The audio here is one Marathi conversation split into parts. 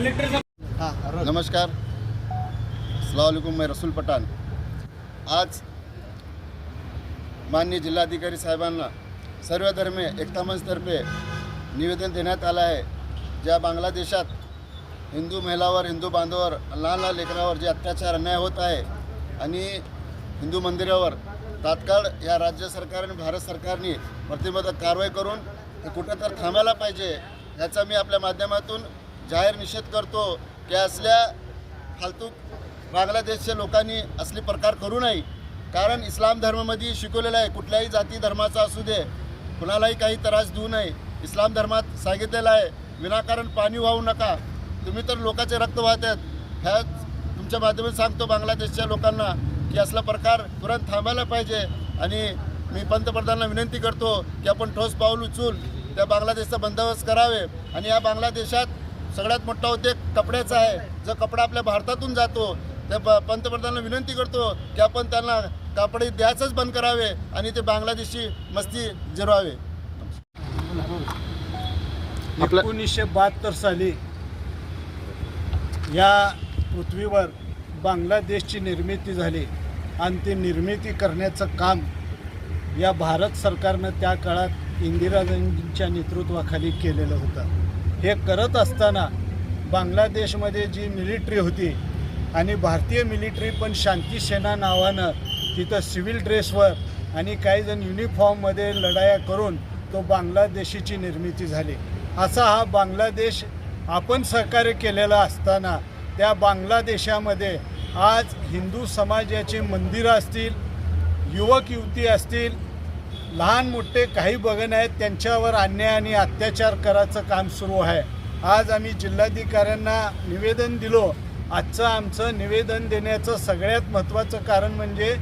कलेक्टर नमस्कार. अलैक्म मैं रसूल पठाण आज माननीय जिल्हाधिकारी साहेबांना सर्व धर्मे एकता मंचतर्फे निवेदन देण्यात आलं आहे. ज्या बांगलादेशात हिंदू महिलावर हिंदू बांधवावर लहान लहान लेकरावर जे अत्याचार अन्याय होत आहे आणि हिंदू मंदिरावर तात्काळ या राज्य सरकार आणि भारत सरकारने प्रतिबद्ध कारवाई करून ते कुठं तर थांबायला पाहिजे याचा मी आपल्या माध्यमातून जाहीर निषेध करतो की असल्या फालतू बांगलादेशच्या लोकांनी असले प्रकार करू नये. कारण इस्लाम धर्मामध्ये शिकवलेलं आहे कुठल्याही जाती धर्माचा असू दे कुणालाही काही त्रास देऊ नये. इस्लाम धर्मात सांगितलेलं आहे विनाकारण पाणी वाहू नका. तुम्ही तर लोकांचे रक्त वाहतात ह्याच तुमच्या माध्यमातून सांगतो बांगलादेशच्या लोकांना की असला प्रकार तुरंत थांबायला पाहिजे. आणि मी पंतप्रधानांना विनंती करतो की आपण ठोस पाऊल उचलून त्या बांगलादेशचा बंदोबस्त करावे. आणि या बांगलादेशात सगळ्यात मोठा उद्योग कपड्याचा आहे. जो कपडा आपल्या भारतातून जातो त्या प पंतप्रधानांना विनंती करतो की आपण त्यांना कापडे द्यायचंच बंद करावे आणि ते बांगलादेशी मस्ती जिरवावे. एकोणीसशे बहात्तर साली या पृथ्वीवर बांगलादेशची निर्मिती झाली आणि ती निर्मिती करण्याचं काम या भारत सरकारनं त्या काळात इंदिरा गांधींच्या नेतृत्वाखाली केलेलं होतं. हे करत असताना बांगलादेशमध्ये जी मिलिटरी होती आणि भारतीय मिलिटरी पण शांती सेना नावानं तिथं सिव्हिल ड्रेसवर आणि काही जण युनिफॉर्ममध्ये लढाया करून तो बांगलादेशीची निर्मिती झाली. असा हा बांगलादेश आपण सहकार्य केलेला असताना त्या बांगलादेशामध्ये आज हिंदू समाजाची मंदिरं असतील युवक युवती असतील लहान मोठे काही बघण आहेत त्यांच्यावर अन्याय आणि अत्याचार करायचं काम सुरू आहे. आज आम्ही जिल्हाधिकाऱ्यांना निवेदन दिलो. आजचं आमचं निवेदन देण्याचं सगळ्यात महत्त्वाचं कारण म्हणजे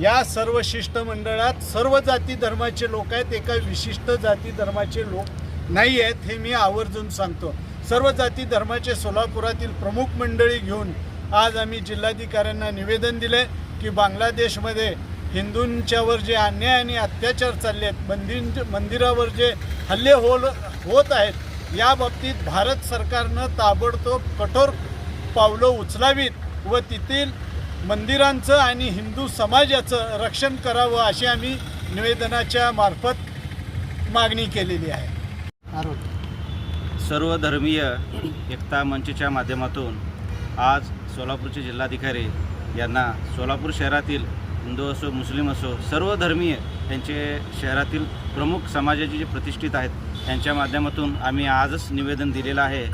या सर्व शिष्टमंडळात सर्व जाती धर्माचे लोक आहेत एका विशिष्ट जाती धर्माचे लोक नाही आहेत हे मी आवर्जून सांगतो. सर्व जाती धर्माचे सोलापुरातील प्रमुख मंडळी घेऊन आज आम्ही जिल्हाधिकाऱ्यांना निवेदन दिले की बांगलादेशमध्ये हिंदूंच्यावर जे अन्याय आणि अत्याचार चालले आहेत मंदिर मंदिरावर जे हल्ले हो होत आहेत या बाबतीत भारत सरकारनं ताबडतोब कठोर पावलं उचलावीत व तेथील मंदिरांचं आणि हिंदू समाजाचं रक्षण करावं अशी आम्ही निवेदनाच्या मार्फत मागणी केलेली आहे. सर्वधर्मीय एकता मंचच्या माध्यमातून आज सोलापूरचे जिल्हाधिकारी यांना सोलापूर शहरातील हिंदू असो मुस्लिम असो सर्व धर्मीय त्यांचे शहरातील प्रमुख समाजाचे जे प्रतिष्ठित आहेत त्यांच्या माध्यमातून आम्ही आजच निवेदन दिलेलं आहे.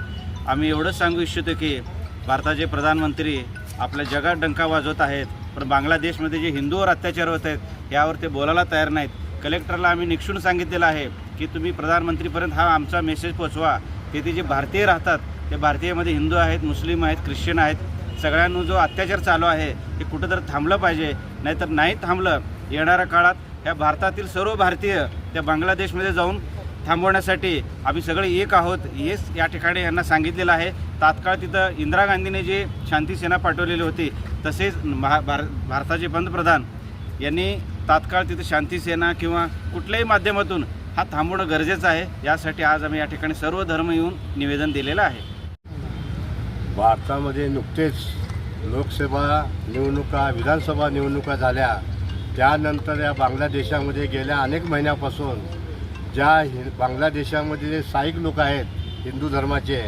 आम्ही एवढंच सांगू इच्छितो की भारताचे प्रधानमंत्री आपल्या जगात डंका वाजवत आहेत पण बांगलादेशमध्ये जे हिंदूवर अत्याचार होत आहेत यावर ते बोलायला तयार नाहीत. कलेक्टरला आम्ही निक्षून सांगितलेलं आहे की तुम्ही प्रधानमंत्रीपर्यंत हा आमचा मेसेज पोचवा. तेथे जे भारतीय राहतात ते भारतीयमध्ये हिंदू आहेत मुस्लिम आहेत ख्रिश्चन आहेत सगळ्यांना जो अत्याचार चालू आहे ते कुठंतरी थांबलं पाहिजे. नाहीतर नाही थांबलं. येणाऱ्या काळात ह्या भारतातील सर्व भारतीय त्या बांगलादेशमध्ये जाऊन थांबवण्यासाठी आम्ही सगळे एक आहोत. हेच या ठिकाणी यांना सांगितलेलं आहे. तात्काळ तिथं इंदिरा गांधीने जे शांती सेना पाठवलेली होती तसेच महा भार भारताचे पंतप्रधान यांनी तात्काळ तिथं शांती सेना किंवा कुठल्याही माध्यमातून हा थांबवणं गरजेचं आहे. यासाठी आज आम्ही या ठिकाणी सर्व धर्म येऊन निवेदन दिलेलं आहे. भारतामध्ये नुकतेच लोकसभा निवडणुका विधानसभा निवडणुका झाल्या. त्यानंतर या बांगलादेशामध्ये गेल्या अनेक महिन्यापासून ज्या हि बांगलादेशामध्ये जे साईक लोक आहेत हिंदू धर्माचे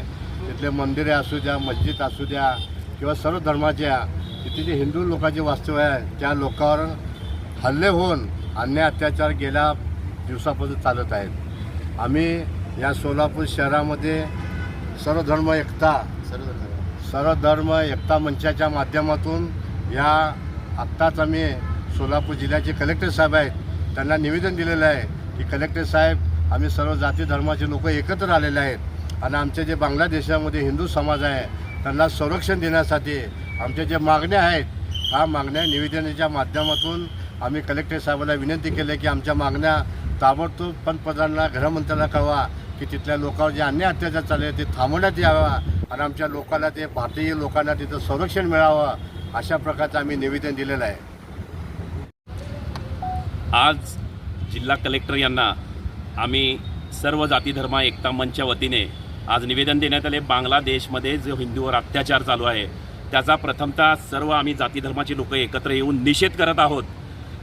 तिथले मंदिरे असू द्या मस्जिद असू द्या किंवा सर्व धर्माच्या तिथे जे हिंदू लोकांचे वास्तव्य आहे त्या लोकांवर हल्ले होऊन अन्याय अत्याचार गेल्या दिवसापासून चालत आहेत. आम्ही या सोलापूर शहरामध्ये सर्व धर्म एकता सर्व धर्म एकता मंचाच्या माध्यमातून या आत्ताच आम्ही सोलापूर जिल्ह्याचे कलेक्टर साहेब आहेत त्यांना निवेदन दिलेलं आहे की कलेक्टर साहेब आम्ही सर्व जाती धर्माचे लोक एकत्र आलेले आहेत आणि आमच्या जे बांगलादेशामध्ये हिंदू समाज आहे त्यांना संरक्षण देण्यासाठी आमच्या ज्या मागण्या आहेत ह्या मागण्या निवेदनाच्या माध्यमातून आम्ही कलेक्टर साहेबांना विनंती केली की आमच्या मागण्या ताबडतोब पंतप्रधानांना गृहमंत्र्यांना कळवा की तिथल्या लोकांवर जे अन्याय अत्याचार चालले ते थांबवण्यात यावा. आणि आमच्या लोकांना ते भारतीय लोकांना तिथं संरक्षण मिळावं अशा प्रकारचं आम्ही निवेदन दिलेलं आहे. आज जिल्हा कलेक्टर यांना आम्ही सर्व जाती धर्म एकता मंचच्या वतीने आज निवेदन देण्यात आले. बांगलादेशमध्ये जो हिंदूवर अत्याचार चालू आहे त्याचा प्रथमतः सर्व आम्ही जाती धर्माची लोक एकत्र येऊन निषेध करत आहोत.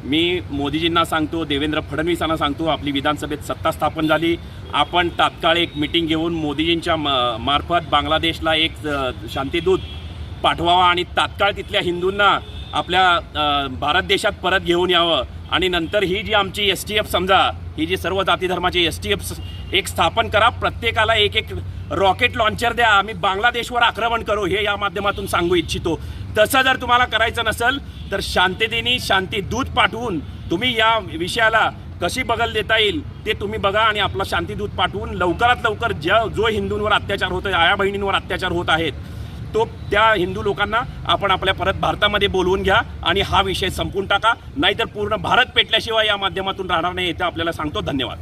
मी मोदीजींना सांगतो देवेंद्र फडणवीसांना सांगतो आपली विधानसभेत सत्ता स्थापन झाली. आपण तात्काळ एक मिटिंग घेऊन मोदीजींच्या म मार्फत बांगलादेशला एक शांतीदूत पाठवावा आणि तात्काळ तिथल्या हिंदूंना आपल्या भारत देशात परत घेऊन यावं. आणि नंतर ही जी आमची एस टी एफ समजा ही जी सर्व जाती धर्माची एस टी एफ एक स्थापन करा प्रत्येकाला एक एक रॉकेट लॉन्चर द्या. आम्ही बांगलादेशवर आक्रमण करू हे या माध्यमातून सांगू इच्छितो. तसं जर तुम्हाला करायचं नसेल तर शांततेने शांतीदूत पाठवून तुम्ही या विषयाला कशी बगल देता येईल ते तुम्ही बघा आणि आपला शांतीदूत पाठवून लवकरात लवकर ज्या जो हिंदूंवर अत्याचार होत आहे आया बहिणींवर अत्याचार होत आहेत तो त्या हिंदू लोकांना आपण आपल्या परत भारतामध्ये बोलवून घ्या आणि हा विषय संपून टाका. नाहीतर पूर्ण भारत पेटल्याशिवाय या माध्यमातून राहणार नाही हे आपल्याला सांगतो. धन्यवाद.